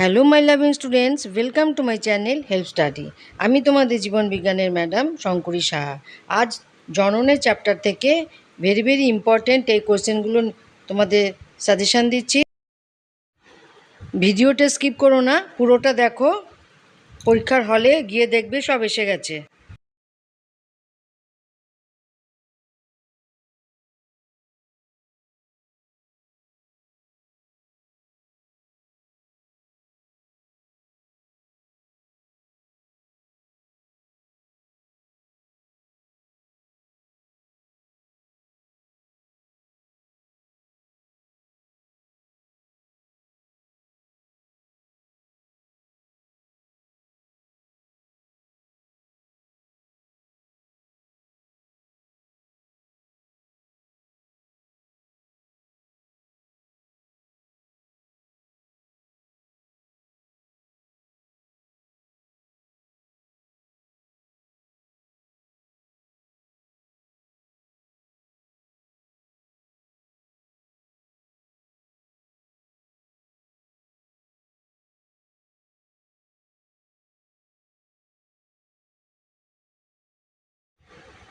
Hello my loving students welcome to my channel help study আমি তোমাদের জীবন বিজ্ঞানের ম্যাডাম শঙ্করী সাহা। আজ জননের চ্যাপ্টার থেকে ভেরি ভেরি ইম্পর্ট্যান্ট এই কোয়েশ্চেনগুলো তোমাদের সাজেশান দিচ্ছি। ভিডিওটা স্কিপ করো না, পুরোটা দেখো। পরীক্ষার হলে গিয়ে দেখবে সব এসে গেছে।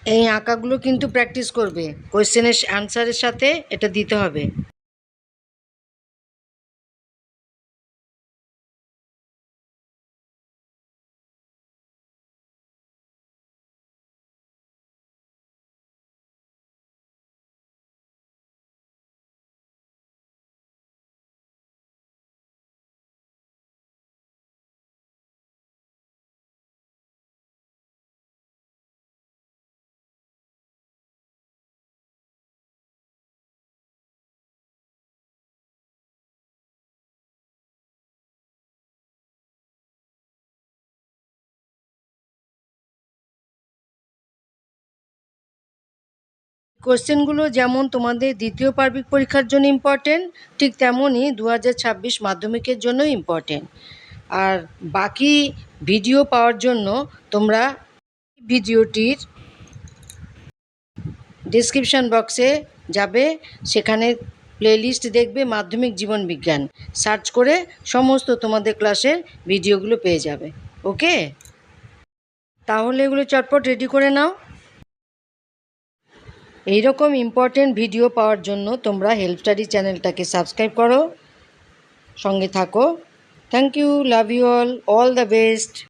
এই আঁকাগুলো কিন্তু প্র্যাকটিস করবে। কোয়েশ্চেনের অ্যান্সারের সাথে এটা দিতে হবে। কোশ্চেনগুলো যেমন তোমাদের দ্বিতীয় পার্বিক পরীক্ষার জন্য ইম্পর্টেন্ট ঠিক তেমনই দু মাধ্যমিকের জন্য ইম্পর্টেন্ট আর বাকি ভিডিও পাওয়ার জন্য তোমরা ভিডিওটির ডিসক্রিপশান বক্সে যাবে, সেখানে প্লেলিস্ট দেখবে মাধ্যমিক জীবন বিজ্ঞান। সার্চ করে সমস্ত তোমাদের ক্লাসের ভিডিওগুলো পেয়ে যাবে ওকে তাহলে এগুলো চটপট রেডি করে নাও। এইরকম ইম্পর্টেন্ট ভিডিও পাওয়ার জন্য তোমরা হেল্প স্টাডি চ্যানেলটাকে সাবস্ক্রাইব করো, সঙ্গে থাকো। Thank you love you all all the best